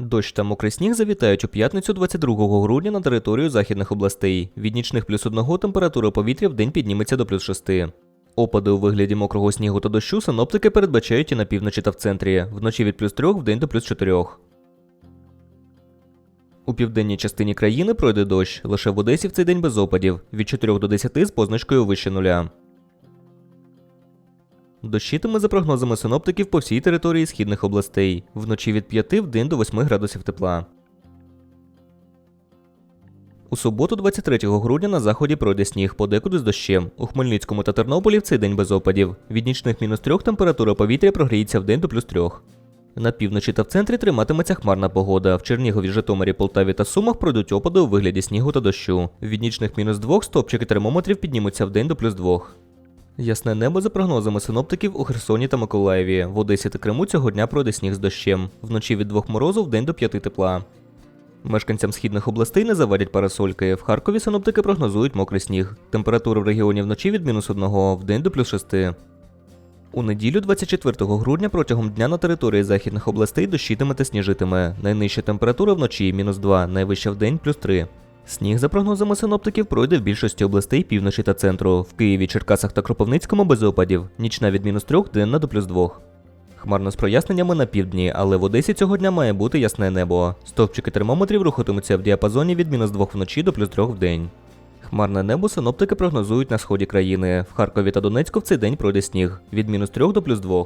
Дощ та мокрий сніг завітають у п'ятницю 22 грудня на територію західних областей. Від нічних плюс 1 температура повітря в день підніметься до плюс 6. Опади у вигляді мокрого снігу та дощу синоптики передбачають і на півночі та в центрі, вночі від плюс 3 в день до плюс 4. У південній частині країни пройде дощ, лише в Одесі в цей день без опадів, від 4 до 10 з позначкою вище нуля. Дощитиме за прогнозами синоптиків по всій території східних областей, вночі від 5 в день до 8 градусів тепла. У суботу, 23 грудня, на заході пройде сніг, подекуди з дощем. У Хмельницькому та Тернополі в цей день без опадів. Від нічних мінус 3 температура повітря прогріється в день до плюс 3. На півночі та в центрі триматиметься хмарна погода. В Чернігові, Житомирі, Полтаві та Сумах пройдуть опади у вигляді снігу та дощу. Від нічних мінус 2 стопчики термометрів піднімуться в день до плюс 2. Ясне небо за прогнозами синоптиків у Херсоні та Миколаєві. В Одесі та Криму цього дня пройде сніг з дощем. Вночі від 2 морозу в день до 5 тепла. Мешканцям східних областей не завадять парасольки. В Харкові синоптики прогнозують мокрий сніг. Температура в регіоні вночі від мінус 1 в день до плюс 6. У неділю, 24 грудня, протягом дня на території західних областей дощитиме та сніжитиме. Найнижча температура вночі мінус 2, найвища в день плюс 3. Сніг, за прогнозами синоптиків, пройде в більшості областей півночі та центру. В Києві, Черкасах та Кропивницькому без опадів. Нічна від мінус 3, денна до плюс 2. Хмарно з проясненнями на півдні, але в Одесі цього дня має бути ясне небо. Стовпчики термометрів рухатимуться в діапазоні від мінус 2 вночі до плюс 3 в день. Хмарне небо синоптики прогнозують на сході країни. В Харкові та Донецьку в цей день пройде сніг від мінус 3 до плюс 2.